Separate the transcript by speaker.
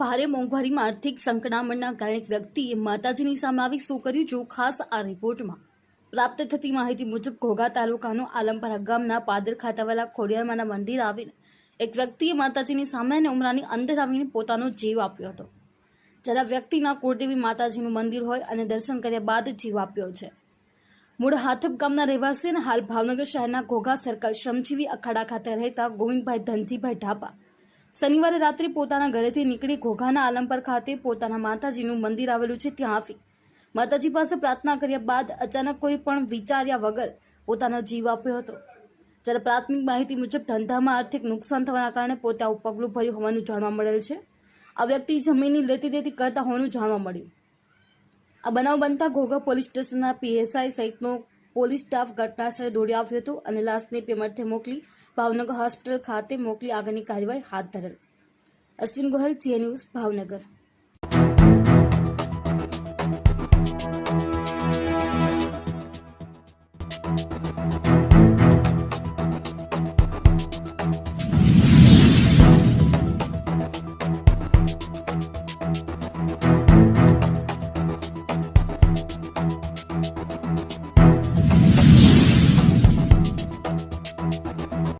Speaker 1: ભારે મોંઘવારીમાં આર્થિક સંકડામણના કારણે વ્યક્તિએ માતાજીની સામે આવી શું કર્યું જો ખાસ આ રિપોર્ટમાં? પ્રાપ્ત થતી માહિતી મુજબ ઘોઘા તાલુકાનો આલમપરા ગામના પાદર ખાતાવાલા ખોડિયારમાંના મંદિર આવીને એક વ્યક્તિએ માતાજીની સામે અને ઉમરાની અંદર આવીને પોતાનો જીવ આપ્યો હતો. જ્યારે વ્યક્તિના કુળદેવી માતાજીનું મંદિર હોય અને દર્શન કર્યા બાદ જીવ આપ્યો છે. મૂળ હાથપ ગામના રહેવાસી અને હાલ ભાવનગર શહેરના ઘોઘા સર્કલ શ્રમજીવી અખાડા ખાતે રહેતા ગોવિંદભાઈ ધનજીભાઈ ઢાપા શનિવારે રાત્રે પોતાના ઘરેથી નીકળી ઘોઘાના આલમપર ખાતે પોતાના માતાજીનું મંદિર આવેલું છે ત્યાં આવી. માતાજી પાસે પ્રાર્થના કર્યા બાદ અચાનક કોઈ પણ વિચાર્યા વગર પોતાનો જીવ આપ્યો હતો. જ્યારે પ્રાથમિક માહિતી મુજબ ધંધામાં આર્થિક નુકસાન થવાના કારણે પોતે આવું પગલું ભર્યું હોવાનું જાણવા મળેલ છે. આ વ્યક્તિ જમીનની લેતી દેતી કરતા હોવાનું જાણવા મળ્યું. આ બનાવ બનતા ઘોઘા પોલીસ સ્ટેશનના પીએસઆઈ સહિતનો પોલીસ સ્ટાફ ઘટનાસ્થળે દોડી આવ્યો હતો અને લાશને પેમરથે મોકલી ભાવનગર હોસ્પિટલ ખાતે મોકલી આગળની કાર્યવાહી હાથ ધરેલ. અશ્વિન ગોહલ જીએ ન્યૂઝ, ભાવનગર.